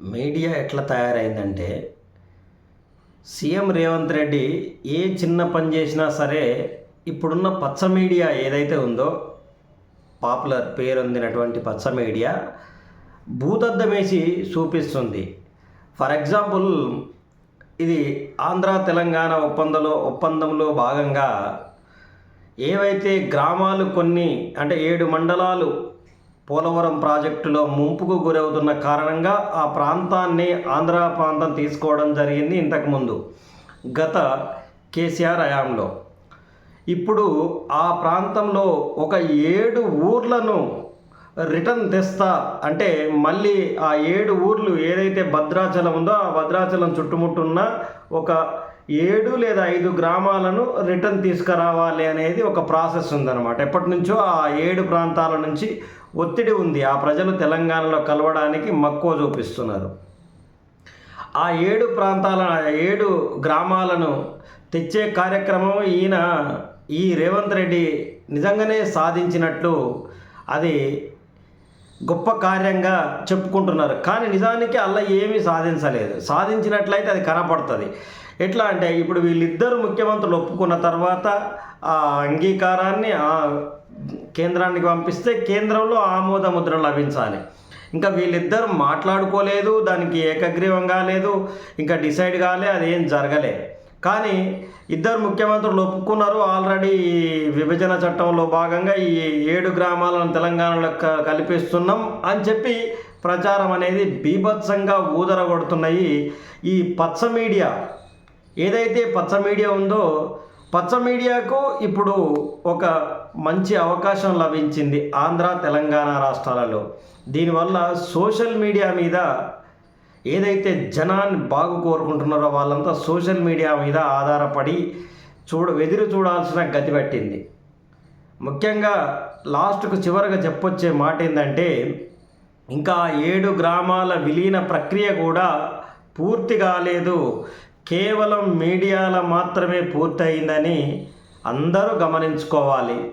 Media ఎట్లా తయారైందంటే CM Revanth Reddy ఏ చిన్న పని చేసినా సరే ఇప్పుడున్న పచ్చ మీడియా ఏదైతే ఉందో పాపులర్ పేరొందినటువంటి పచ్చ మీడియా భూతద్దమేసి చూపిస్తుంది. ఫర్ ఎగ్జాంపుల్ ఇది ఆంధ్ర తెలంగాణ ఒప్పందంలో ఒప్పందంలో భాగంగా ఏవైతే గ్రామాలు కొన్ని అంటే ఏడు మండలాలు పోలవరం ప్రాజెక్టులో ముంపుకు గురవుతున్న కారణంగా ఆ ప్రాంతాన్ని ఆంధ్ర ప్రాంతం తీసుకోవడం జరిగింది ఇంతకుముందు గత కేసీఆర్ హయాంలో. ఇప్పుడు ఆ ప్రాంతంలో ఒక ఏడు ఊర్లను రిటర్న్ తెస్తా అంటే మళ్ళీ ఆ ఏడు ఊర్లు ఏదైతే భద్రాచలం ఉందో ఆ భద్రాచలం చుట్టుముట్టున్న ఒక ఏడు లేదా ఐదు గ్రామాలను రిటర్న్ తీసుకురావాలి అనేది ఒక ప్రాసెస్ ఉందన్నమాట. ఎప్పటి నుంచో ఆ ఏడు ప్రాంతాల నుంచి ఒత్తిడి ఉంది. ఆ ప్రజలు తెలంగాణలో కలవడానికి మక్కువ చూపిస్తున్నారు. ఆ ఏడు ప్రాంతాల ఏడు గ్రామాలను తెచ్చే కార్యక్రమం ఈయన ఈ రేవంత్ రెడ్డి నిజంగానే సాధించినట్లు అది గొప్ప కార్యంగా చెప్పుకుంటున్నారు. కానీ నిజానికి అలా ఏమీ సాధించలేదు. సాధించినట్లయితే అది కనపడుతుంది. ఎట్లా అంటే ఇప్పుడు వీళ్ళిద్దరు ముఖ్యమంత్రులు ఒప్పుకున్న తర్వాత ఆ అంగీకారాన్ని ఆ కేంద్రానికి పంపిస్తే కేంద్రంలో ఆమోద ముద్ర లభించాలి. ఇంకా వీళ్ళిద్దరు మాట్లాడుకోలేదు దానికి ఏకగ్రీవం కాలేదు ఇంకా డిసైడ్ కాలే అదేం జరగలేదు కానీ ఇద్దరు ముఖ్యమంత్రులు ఒప్పుకున్నారు. ఆల్రెడీ విభజన చట్టంలో భాగంగా ఈ ఏడు గ్రామాలను తెలంగాణలో క- కల్పిస్తున్నాం అని చెప్పి ప్రచారం అనేది బీభత్సంగా ఊదరగొడుతున్నాయి. ఈ పచ్చ మీడియా ఏదైతే పచ్చ మీడియా ఉందో పచ్చ మీడియాకు ఇప్పుడు ఒక మంచి అవకాశం లభించింది ఆంధ్ర తెలంగాణ రాష్ట్రాలలో. దీనివల్ల సోషల్ మీడియా మీద ఏదైతే జనాన్ని బాగు కోరుకుంటున్నారో వాళ్ళంతా సోషల్ మీడియా మీద ఆధారపడి చూడ ఎదురు చూడాల్సిన గతి పట్టింది. ముఖ్యంగా లాస్ట్కు చివరగా చెప్పొచ్చే మాట ఏంటంటే ఇంకా ఏడు గ్రామాల విలీన ప్రక్రియ కూడా పూర్తి కాలేదు. కేవలం మీడియాల మాత్రమే పూర్తయిందని అందరూ గమనించుకోవాలి.